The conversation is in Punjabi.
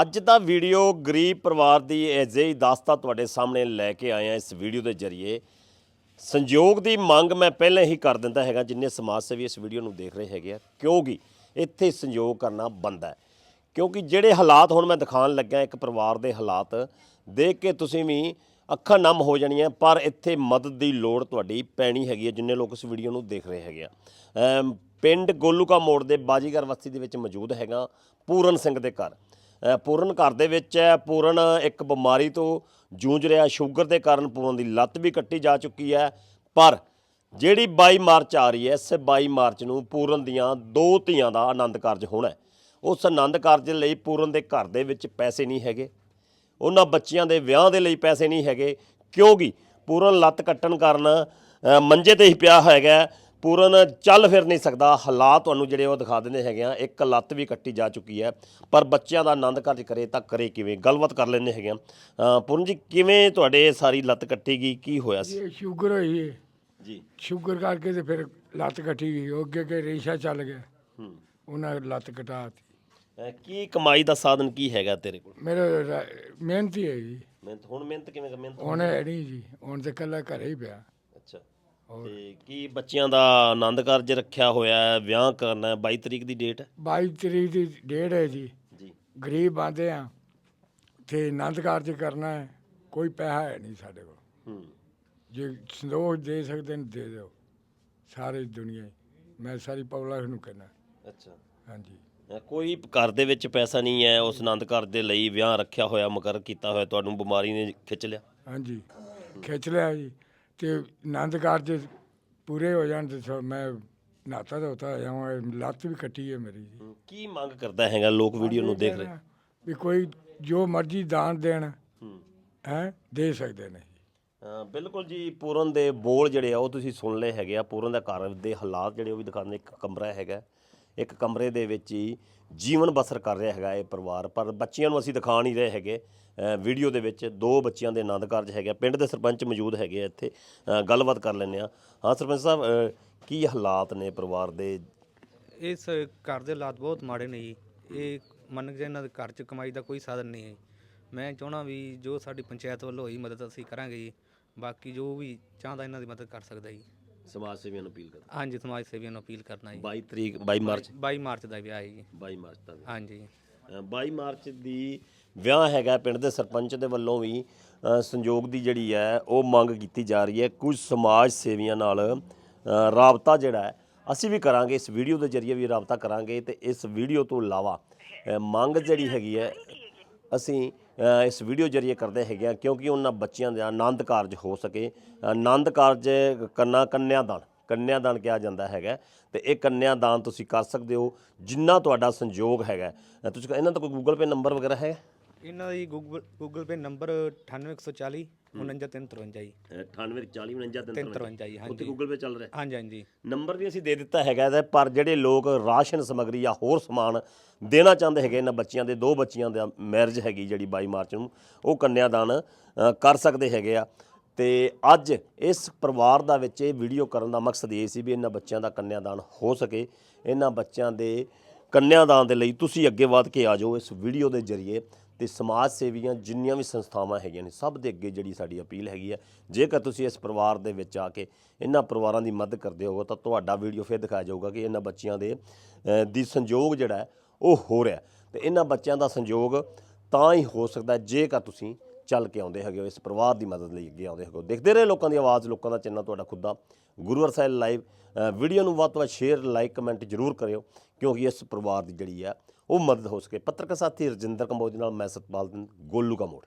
ਅੱਜ ਦਾ ਵੀਡੀਓ ਗਰੀਬ ਪਰਿਵਾਰ ਦੀ ਅਜਿਹੀ ਦਾਸਤਾ ਤੁਹਾਡੇ ਸਾਹਮਣੇ ਲੈ ਕੇ ਆਏ ਹਾਂ ਇਸ ਵੀਡੀਓ ਦੇ ਜ਼ਰੀਏ। ਸੰਯੋਗ ਦੀ ਮੰਗ ਮੈਂ ਪਹਿਲਾਂ ਹੀ ਕਰ ਦਿੰਦਾ ਹੈਗਾ, ਜਿੰਨੇ ਸਮਾਜ ਸੇਵੀ ਇਸ ਵੀਡੀਓ ਨੂੰ ਦੇਖ ਰਹੇ ਹੈਗੇ ਆ, ਕਿਉਂਕਿ ਇੱਥੇ ਸੰਯੋਗ ਕਰਨਾ ਬੰਦਾ ਹੈ। ਕਿਉਂਕਿ ਜਿਹੜੇ ਹਾਲਾਤ ਹੁਣ ਮੈਂ ਦਿਖਾਉਣ ਲੱਗਾ ਇੱਕ ਪਰਿਵਾਰ ਦੇ ਹਾਲਾਤ, ਦੇਖ ਕੇ ਤੁਸੀਂ ਵੀ ਅੱਖਾਂ ਨਮ ਹੋ ਜਾਣੀਆਂ, ਪਰ ਇੱਥੇ ਮਦਦ ਦੀ ਲੋੜ ਤੁਹਾਡੀ ਪੈਣੀ ਹੈਗੀ ਹੈ, ਜਿੰਨੇ ਲੋਕ ਇਸ ਵੀਡੀਓ ਨੂੰ ਦੇਖ ਰਹੇ ਹੈਗੇ ਆ। ਪਿੰਡ ਗੋਲੂਕਾ ਮੋੜ ਦੇ ਬਾਜੀਗਰ ਬਸਤੀ ਦੇ ਵਿੱਚ ਮੌਜੂਦ ਹੈਗਾ ਪੂਰਨ ਸਿੰਘ ਦੇ ਘਰ। ਪੂਰਨ ਘਰ ਦੇ ਵਿੱਚ ਹੈ। ਪੂਰਨ ਇੱਕ ਬਿਮਾਰੀ ਤੋਂ ਜੂਝ ਰਿਹਾ। ਸ਼ੂਗਰ ਦੇ ਕਾਰਨ ਪੂਰਨ ਦੀ ਲੱਤ ਵੀ ਕੱਟੀ ਜਾ ਚੁੱਕੀ ਹੈ। ਪਰ ਜਿਹੜੀ 22 ਮਾਰਚ ਆ ਰਹੀ ਹੈ, ਇਸ 22 ਮਾਰਚ ਨੂੰ ਪੂਰਨ ਦੀਆਂ ਦੋ ਧੀਆਂ ਦਾ ਆਨੰਦ ਕਾਰਜ ਹੋਣਾ ਹੈ। ਉਸ ਆਨੰਦ ਕਾਰਜ ਲਈ ਪੂਰਨ ਦੇ ਘਰ ਦੇ ਵਿੱਚ ਪੈਸੇ ਨਹੀਂ ਹੈਗੇ। ਉਹਨਾਂ ਬੱਚਿਆਂ ਦੇ ਵਿਆਹ ਦੇ ਲਈ ਪੈਸੇ ਨਹੀਂ ਹੈਗੇ। ਕਿਉਂਕਿ ਪੂਰਨ ਲੱਤ ਕੱਟਣ ਕਾਰਨ ਮੰਜੇ ਤੇ ਹੀ ਪਿਆ ਹੈਗਾ। ਪੂਰਨ ਚੱਲ ਫਿਰ ਨਹੀਂ ਸਕਦਾ। ਹਾਲਾਤ ਤੁਹਾਨੂੰ ਜਿਹੜੇ ਉਹ ਦਿਖਾ ਦਿੰਦੇ ਹੈਗੇ ਆ। ਇੱਕ ਲੱਤ ਵੀ ਕੱਟੀ ਜਾ ਚੁੱਕੀ ਹੈ। ਪਰ ਬੱਚਿਆਂ ਦਾ ਆਨੰਦ ਕਾਰਜ ਕਰੇ ਤਾਂ ਕਰੇ ਕਿਵੇਂ? ਗੱਲਬਾਤ ਕਰ ਲੈਂਦੇ ਹੈਗੇ ਆ। ਪੂਰਨ ਜੀ ਕਿਵੇਂ ਤੁਹਾਡੇ ਸਾਰੀ ਲੱਤ ਕੱਟੀ ਗਈ? ਕੀ ਹੋਇਆ ਸੀ? ਇਹ ਸ਼ੂਗਰ ਹੋਈ ਹੈ ਜੀ। ਸ਼ੂਗਰ ਕਰਕੇ ਤੇ ਫਿਰ ਲੱਤ ਕੱਟੀ ਗਈ। ਉਹ ਅੱਗੇ ਅੱਗੇ ਰੇਸ਼ਾ ਚੱਲ ਗਿਆ। ਹੂੰ। ਉਹਨਾਂ ਲੱਤ ਕਟਾਤੀ ਅ, ਕੀ ਕਮਾਈ ਦਾ ਸਾਧਨ ਕੀ ਹੈਗਾ ਤੇਰੇ ਕੋਲ? ਮੇਰਾ ਰ- ਮਿਹਨਤੀ ਹੈ ਜੀ ਮਿਹਨਤ ਹੁਣ ਮਿਹਨਤ ਕਿਵੇਂ ਕਰ ਮਿਹਨਤ ਹੁਣ ਹੈ? ਨਹੀਂ ਜੀ। ਹੁਣ ਤੇ ਕੱਲਾ ਘਰੇ ਹੀ ਪਿਆ। ਤੇ ਕੀ ਬੱਚਿਆਂ ਦਾ ਆਨੰਦ ਕਾਰਜ ਰੱਖਿਆ ਹੋਇਆ ਹੈ? ਵਿਆਹ ਕਰਨਾ ਹੈ? 22 ਤਰੀਕ ਦੀ ਡੇਟ ਹੈ? 22 ਤਰੀਕ ਦੀ ਡੇਟ ਹੈ ਜੀ। ਜੀ। ਗਰੀਬ ਆਂਦੇ ਆ ਤੇ ਆਨੰਦ ਕਾਰਜ ਕਰਨਾ ਹੈ ਕੋਈ ਪੈਸਾ ਹੈ ਨਹੀਂ ਸਾਡੇ ਕੋਲ। ਹੂੰ। ਜੇ ਸੰਦੋਖ ਦੇ ਸਕਦੇ ਨੇ ਦੇ ਦਿਓ। ਸਾਰੀ ਦੁਨੀਆ। ਮੈਂ ਸਾਰੀ ਪਬਲਿਕ ਨੂੰ ਕਹਿਣਾ ਅੱਛਾ। ਹਾਂਜੀ। ਅ, ਕੋਈ ਘਰ ਦੇ ਵਿੱਚ ਪੈਸਾ ਨਹੀਂ ਹੈ ਉਸ ਆਨੰਦ ਕਾਰਜ ਦੇ ਲਈ ਵਿਆਹ ਰੱਖਿਆ ਹੋਇਆ ਮੁਕਰ ਕੀਤਾ ਹੋਇਆ ਤੁਹਾਨੂੰ ਬਿਮਾਰੀ ਨੇ ਖਿੱਚ ਲਿਆ? ਹਾਂਜੀ। ਖਿੱਚ ਲਿਆ ਜੀ। ਤੇ ਆਨੰਦ ਕਾਰਜ ਪੂਰੇ ਹੋ ਜਾਣ ਤੇ ਸੋ ਮੈਂ ਨਾਤਾ ਧੋਤਾ ਜਾਵਾਂ ਲੱਤ ਵੀ ਕੱਟੀ ਹੈ ਮੇਰੀ ਜੀ। ਹੂੰ, ਕੀ ਮੰਗ ਕਰਦਾ ਹੈਗਾ ਲੋਕ ਵੀਡੀਓ ਨੂੰ ਦੇਖ ਰਹੇ? ਵੀ ਕੋਈ ਜੋ ਮਰਜ਼ੀ ਦਾਨ ਦੇਣ ਹੂੰ। ਹੈ ਦੇ ਸਕਦੇ ਨੇ ਬਿਲਕੁਲ ਜੀ ਪੂਰਨ ਦੇ ਬੋਲ ਜਿਹੜੇ ਆ ਉਹ ਤੁਸੀਂ ਸੁਣ ਲਏ ਹੈਗੇ ਆ। ਪੂਰਨ ਦਾ ਘਰ ਦੇ ਹਾਲਾਤ ਜਿਹੜੇ ਉਹ ਵੀ ਦਿਖਾਉਂਦੇ ਇੱਕ ਕਮਰਾ ਹੈਗਾ। ਇੱਕ ਕਮਰੇ ਦੇ ਵਿੱਚ ਹੀ ਜੀਵਨ ਬਸਰ ਕਰ ਰਿਹਾ ਹੈਗਾ ਇਹ ਪਰਿਵਾਰ ਪਰ ਬੱਚਿਆਂ ਨੂੰ ਅਸੀਂ ਦਿਖਾ ਨਹੀਂ ਰਹੇ ਹੈਗੇ। ਵੀਡੀਓ ਦੇ ਵਿੱਚ ਦੋ ਬੱਚਿਆਂ ਦੇ ਆਨੰਦ ਕਾਰਜ ਹੈਗੇ। ਪਿੰਡ ਦੇ ਸਰਪੰਚ ਮੌਜੂਦ ਹੈਗੇ ਆ ਇੱਥੇ। ਗੱਲਬਾਤ ਕਰ ਲੈਂਦੇ ਆ ਹਾਂ ਸਰਪੰਚ ਸਾਹਿਬ ਕੀ ਹਾਲਾਤ ਨੇ ਪਰਿਵਾਰ ਦੇ? ਇਸ ਘਰ ਦੇ ਹਾਲਾਤ ਬਹੁਤ ਮਾੜੇ ਨੇ ਜੀ। ਇਹ ਮੰਨ ਕੇ ਇਹਨਾਂ ਦੇ ਘਰ 'ਚ ਕਮਾਈ ਦਾ ਕੋਈ ਸਾਧਨ ਨਹੀਂ ਹੈ ਮੈਂ ਚਾਹਣਾ ਵੀ ਜੋ ਸਾਡੀ ਪੰਚਾਇਤ ਵੱਲੋਂ ਹੋਈ ਮਦਦ ਅਸੀਂ ਕਰਾਂਗੇ ਜੀ। ਬਾਕੀ ਜੋ ਵੀ ਚਾਹੁੰਦਾ ਇਹਨਾਂ ਦੀ ਮਦਦ ਕਰ ਸਕਦਾ ਜੀ। ਸਮਾਜ ਸੇਵੀਆਂ ਨੂੰ ਅਪੀਲ ਕਰਦਾ ਹਾਂਜੀ ਸਮਾਜ ਸੇਵੀਆਂ ਨੂੰ ਅਪੀਲ ਕਰਨਾ ਜੀ। 22 ਤਰੀਕ 22 ਮਾਰਚ। 22 ਮਾਰਚ ਦਾ ਵਿਆਹ ਹੈ ਜੀ। 22 ਮਾਰਚ ਦਾ। ਹਾਂਜੀ। ਅ, 22 ਮਾਰਚ ਦੀ ਵਿਆਹ ਹੈਗਾ ਪਿੰਡ ਦੇ ਸਰਪੰਚ ਦੇ ਵੱਲੋਂ ਵੀ ਸੰਯੋਗ ਦੀ ਜਿਹੜੀ ਹੈ, ਉਹ ਮੰਗ ਕੀਤੀ ਜਾ ਰਹੀ ਹੈ। ਕੁਝ ਸਮਾਜ ਸੇਵੀਆਂ ਨਾਲ ਰਾਬਤਾ ਜਿਹੜਾ ਹੈ, ਅਸੀਂ ਵੀ ਕਰਾਂਗੇ, ਇਸ ਵੀਡੀਓ ਦੇ ਜ਼ਰੀਏ ਵੀ ਰਾਬਤਾ ਕਰਾਂਗੇ ਤੇ ਇਸ ਵੀਡੀਓ ਤੋਂ ਇਲਾਵਾ ਮੰਗ ਜਿਹੜੀ ਹੈਗੀ ਹੈ, ਅਸੀਂ ਇਸ ਵੀਡੀਓ ਜ਼ਰੀਏ ਕਰਦੇ ਹੈਗੇ ਆ ਕਿਉਂਕਿ ਉਹਨਾਂ ਬੱਚਿਆਂ ਦਾ ਆਨੰਦ ਕਾਰਜ ਹੋ ਸਕੇ। ਆਨੰਦ ਕਾਰਜ ਕਰਨਾ ਕੰਨਿਆਦਾਨ ਕੰਨਿਆਦਾਨ ਕਿਹਾ ਜਾਂਦਾ ਹੈਗਾ ਤੇ ਇਹ ਕੰਨਿਆਦਾਨ ਤੁਸੀਂ ਕਰ ਸਕਦੇ ਹੋ, ਜਿੰਨਾ ਤੁਹਾਡਾ ਸੰਯੋਗ ਹੈਗਾ ਤੁਸੀਂ ਇਹਨਾਂ ਦਾ ਕੋਈ ਗੂਗਲ ਪੇ ਨੰਬਰ ਵਗੈਰਾ ਹੈ ਇਹਨਾਂ ਦੀ ਗੂਗਲ ਗੂਗਲ ਪੇ ਨੰਬਰ 98140 49353 ਜੀ। 984049 ਜੀ ਉੱਥੇ ਹਾਂਜੀ ਗੂਗਲ ਪੇ ਚੱਲ ਰਿਹਾ। ਹਾਂਜੀ ਹਾਂਜੀ। ਨੰਬਰ ਵੀ ਅਸੀਂ ਦੇ ਦਿੱਤਾ ਹੈਗਾ ਇਹਦਾ ਪਰ ਜਿਹੜੇ ਲੋਕ ਰਾਸ਼ਨ ਸਮੱਗਰੀ ਜਾਂ ਹੋਰ ਸਮਾਨ ਦੇਣਾ ਚਾਹੁੰਦੇ ਹੈਗੇ ਇਹਨਾਂ ਬੱਚਿਆਂ ਦੇ ਦੋ ਬੱਚਿਆਂ ਦਾ ਮੈਰਿਜ ਹੈਗੀ ਜਿਹੜੀ 22 ਮਾਰਚ ਨੂੰ ਉਹ ਕੰਨਿਆਦਾਨ ਅ, ਕਰ ਸਕਦੇ ਹੈਗੇ ਆ। ਤੇ ਅੱਜ ਇਸ ਪਰਿਵਾਰ ਦਾ ਵਿੱਚ ਇਹ ਵੀਡੀਓ ਕਰਨ ਦਾ ਮਕਸਦ ਇਹ ਸੀ ਵੀ ਇਹਨਾਂ ਬੱਚਿਆਂ ਦਾ ਕੰਨਿਆਦਾਨ ਹੋ ਸਕੇ। ਇਹਨਾਂ ਬੱਚਿਆਂ ਦੇ ਕੰਨਿਆਦਾਨ ਦੇ ਲਈ ਤੁਸੀਂ ਅੱਗੇ ਵਧ ਕੇ ਆ ਜਾਓ ਇਸ ਵੀਡੀਓ ਦੇ ਜ਼ਰੀਏ। ਤੇ ਸਮਾਜ ਸੇਵੀਆਂ ਜਿੰਨੀਆਂ ਵੀ ਸੰਸਥਾਵਾਂ ਹੈਗੀਆਂ ਨੇ ਸਭ ਦੇ ਅੱਗੇ ਜਿਹੜੀ ਸਾਡੀ ਅਪੀਲ ਹੈਗੀ ਹੈ ਜੇਕਰ ਤੁਸੀਂ ਇਸ ਪਰਿਵਾਰ ਦੇ ਵਿੱਚ ਆ ਕੇ ਇਹਨਾਂ ਪਰਿਵਾਰਾਂ ਦੀ ਮਦਦ ਕਰਦੇ ਹੋ ਤਾਂ ਤੁਹਾਡਾ ਵੀਡੀਓ ਫਿਰ ਦਿਖਾਇਆ ਜਾਊਗਾ ਕਿ ਇਹਨਾਂ ਬੱਚਿਆਂ ਦੇ ਅ, ਦੀ ਸੰਯੋਗ ਜਿਹੜਾ ਹੈ ਉਹ ਹੋ ਰਿਹਾ ਤੇ ਇਹਨਾਂ ਬੱਚਿਆਂ ਦਾ ਸੰਯੋਗ ਤਾਂ ਹੀ ਹੋ ਸਕਦਾ ਜੇਕਰ ਤੁਸੀਂ ਚੱਲ ਕੇ ਆਉਂਦੇ ਹੈਗੇ ਹੋ ਇਸ ਪਰਿਵਾਰ ਦੀ ਮਦਦ ਲਈ ਅੱਗੇ ਆਉਂਦੇ ਹੈਗੇ ਹੋ। ਦੇਖਦੇ ਰਹੇ ਲੋਕਾਂ ਦੀ ਆਵਾਜ਼ ਲੋਕਾਂ ਦਾ ਚੈਨਲ ਤੁਹਾਡਾ ਖੁਦ ਦਾ। ਗੁਰੂ ਸਾਹਿਬ ਲਾਈਵ ਵੀਡੀਓ ਨੂੰ ਵੱਧ ਤੋਂ ਵੱਧ ਸ਼ੇਅਰ ਲਾਈਕ ਕਮੈਂਟ ਜ਼ਰੂਰ ਕਰਿਓ ਕਿਉਂਕਿ ਇਸ ਪਰਿਵਾਰ ਦੀ ਜਿਹੜੀ ਹੈ ਉਹ ਮਦਦ ਹੋ ਸਕੇ। ਪੱਤਰਕਾਰ ਸਾਥੀ ਰਜਿੰਦਰ ਕੰਬੋਜ ਨਾਲ ਮੈਂ ਸਤਪਾਲ ਸਿੰਘ ਗੋਲੂ ਕਾ ਮੋੜ।